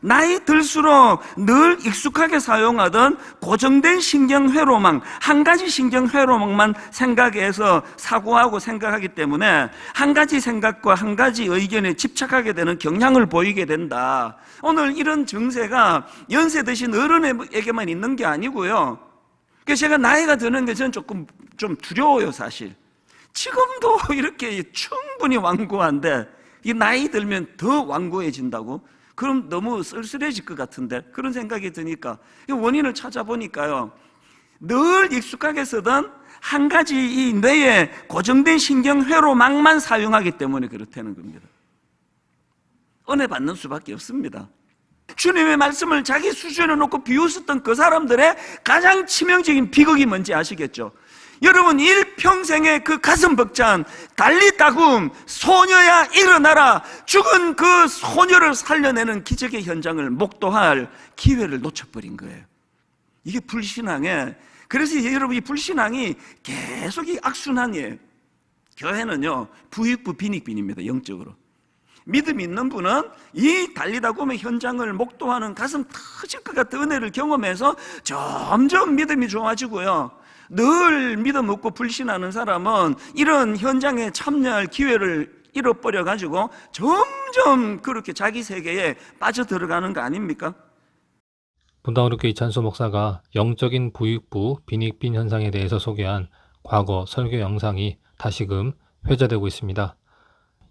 나이 들수록 늘 익숙하게 사용하던 고정된 신경 회로망, 한 가지 신경 회로망만 생각해서 사고하고 생각하기 때문에 한 가지 생각과 한 가지 의견에 집착하게 되는 경향을 보이게 된다. 오늘 이런 증세가 연세 드신 어른에게만 있는 게 아니고요. 그래서 제가 나이가 드는 게 저는 조금 좀 두려워요, 사실. 지금도 이렇게 충분히 완고한데 이 나이 들면 더 완고해진다고? 그럼 너무 쓸쓸해질 것 같은데 그런 생각이 드니까 이 원인을 찾아보니까요. 늘 익숙하게 쓰던 한 가지 이 뇌의 고정된 신경 회로망만 사용하기 때문에 그렇다는 겁니다. 은혜 받는 수밖에 없습니다. 주님의 말씀을 자기 수준에 놓고 비웃었던 그 사람들의 가장 치명적인 비극이 뭔지 아시겠죠? 여러분 일평생의 그 가슴 벅찬 달리다굼 소녀야 일어나라. 죽은 그 소녀를 살려내는 기적의 현장을 목도할 기회를 놓쳐버린 거예요. 이게 불신앙에 그래서 여러분 이 불신앙이 계속 이 악순환이에요. 교회는요 부익부 빈익빈입니다 영적으로. 믿음 있는 분은 이 달리다 보면 현장을 목도하는 가슴 터질 것 같은 은혜를 경험해서 점점 믿음이 좋아지고요. 늘 믿음 없고 불신하는 사람은 이런 현장에 참여할 기회를 잃어버려 가지고 점점 그렇게 자기 세계에 빠져 들어가는 거 아닙니까? 분당으로교 이찬수 목사가 영적인 부익부 빈익빈 현상에 대해서 소개한 과거 설교 영상이 다시금 회자되고 있습니다.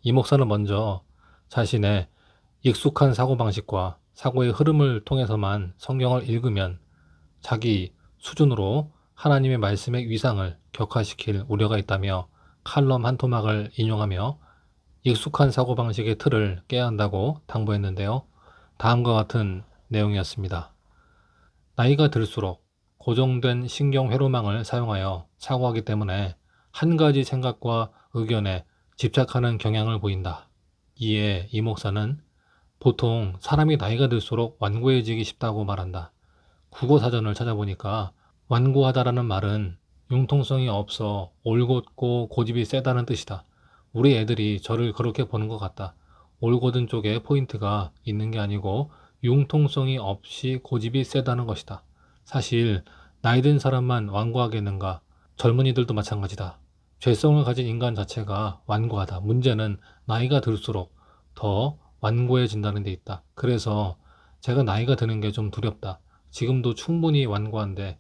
이 목사는 먼저 자신의 익숙한 사고방식과 사고의 흐름을 통해서만 성경을 읽으면 자기 수준으로 하나님의 말씀의 위상을 격화시킬 우려가 있다며 칼럼 한 토막을 인용하며 익숙한 사고방식의 틀을 깨야 한다고 당부했는데요. 다음과 같은 내용이었습니다. 나이가 들수록 고정된 신경 회로망을 사용하여 사고하기 때문에 한 가지 생각과 의견에 집착하는 경향을 보인다. 이에 이 목사는 보통 사람이 나이가 들수록 완고해지기 쉽다고 말한다. 국어 사전을 찾아보니까 완고하다라는 말은 융통성이 없어 올곧고 고집이 세다는 뜻이다. 우리 애들이 저를 그렇게 보는 것 같다. 올곧은 쪽에 포인트가 있는 게 아니고 융통성이 없이 고집이 세다는 것이다. 사실 나이 든 사람만 완고하겠는가? 젊은이들도 마찬가지다. 죄성을 가진 인간 자체가 완고하다. 문제는 나이가 들수록 더 완고해진다는 데 있다. 그래서 제가 나이가 드는 게 좀 두렵다. 지금도 충분히 완고한데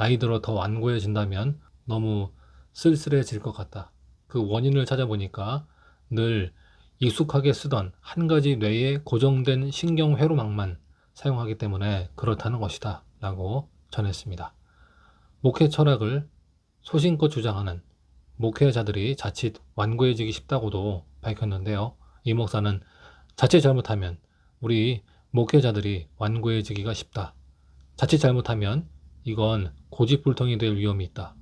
나이 들어 더 완고해진다면 너무 쓸쓸해질 것 같다. 그 원인을 찾아보니까 늘 익숙하게 쓰던 한 가지 뇌에 고정된 신경 회로망만 사용하기 때문에 그렇다는 것이다. 라고 전했습니다. 목회 철학을 소신껏 주장하는 목회자들이 자칫 완고해지기 쉽다고도 밝혔는데요. 이 목사는 자칫 잘못하면 우리 목회자들이 완고해지기가 쉽다. 자칫 잘못하면 이건 고집불통이 될 위험이 있다.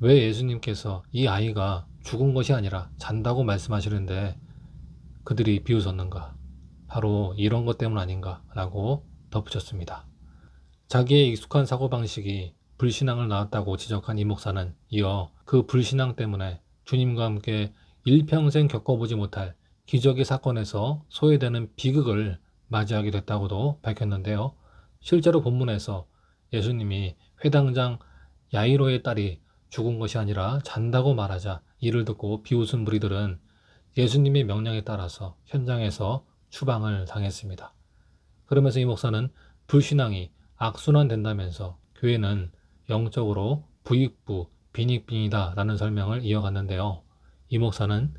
왜 예수님께서 이 아이가 죽은 것이 아니라 잔다고 말씀하시는데 그들이 비웃었는가? 바로 이런 것 때문 아닌가? 라고 덧붙였습니다. 자기의 익숙한 사고방식이 불신앙을 낳았다고 지적한 이 목사는 이어 그 불신앙 때문에 주님과 함께 일평생 겪어보지 못할 기적의 사건에서 소외되는 비극을 맞이하게 됐다고도 밝혔는데요. 실제로 본문에서 예수님이 회당장 야이로의 딸이 죽은 것이 아니라 잔다고 말하자 이를 듣고 비웃은 무리들은 예수님의 명령에 따라서 현장에서 추방을 당했습니다. 그러면서 이 목사는 불신앙이 악순환 된다면서 교회는 영적으로 부익부, 빈익빈이다 라는 설명을 이어갔는데요. 이 목사는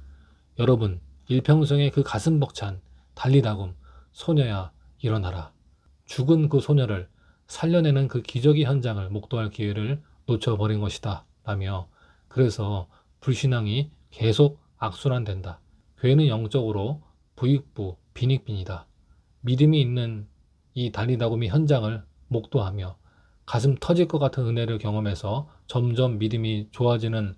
여러분 일평생의 그 가슴 벅찬 달리다굼 소녀야 일어나라. 죽은 그 소녀를 살려내는 그 기적의 현장을 목도할 기회를 놓쳐버린 것이다. 라며 그래서 불신앙이 계속 악순환된다. 교회는 영적으로 부익부, 빈익빈이다. 믿음이 있는 이 달리다굼의 현장을 목도하며 가슴 터질 것 같은 은혜를 경험해서 점점 믿음이 좋아지는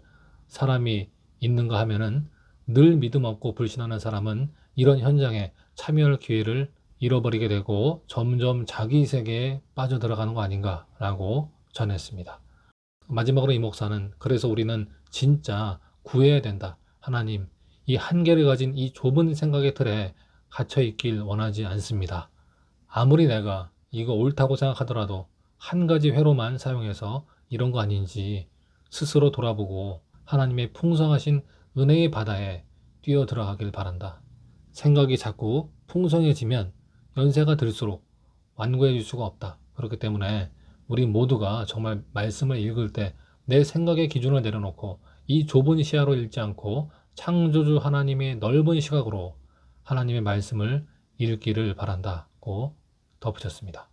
사람이 있는가 하면은 늘 믿음 없고 불신하는 사람은 이런 현장에 참여할 기회를 잃어버리게 되고 점점 자기 세계에 빠져들어가는 거 아닌가라고 전했습니다. 마지막으로 이 목사는 그래서 우리는 진짜 구해야 된다. 하나님, 이 한계를 가진 이 좁은 생각의 틀에 갇혀 있길 원하지 않습니다. 아무리 내가 이거 옳다고 생각하더라도 한 가지 회로만 사용해서 이런 거 아닌지 스스로 돌아보고 하나님의 풍성하신 은혜의 바다에 뛰어 들어가길 바란다. 생각이 자꾸 풍성해지면 연세가 들수록 완고해 질 수가 없다. 그렇기 때문에 우리 모두가 정말 말씀을 읽을 때 내 생각의 기준을 내려놓고 이 좁은 시야로 읽지 않고 창조주 하나님의 넓은 시각으로 하나님의 말씀을 읽기를 바란다고 덧붙였습니다.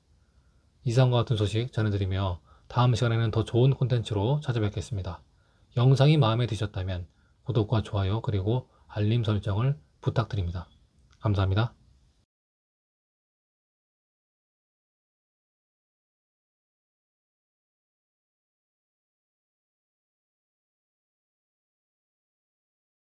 이상과 같은 소식 전해드리며 다음 시간에는 더 좋은 콘텐츠로 찾아뵙겠습니다. 영상이 마음에 드셨다면 구독과 좋아요 그리고 알림 설정을 부탁드립니다. 감사합니다.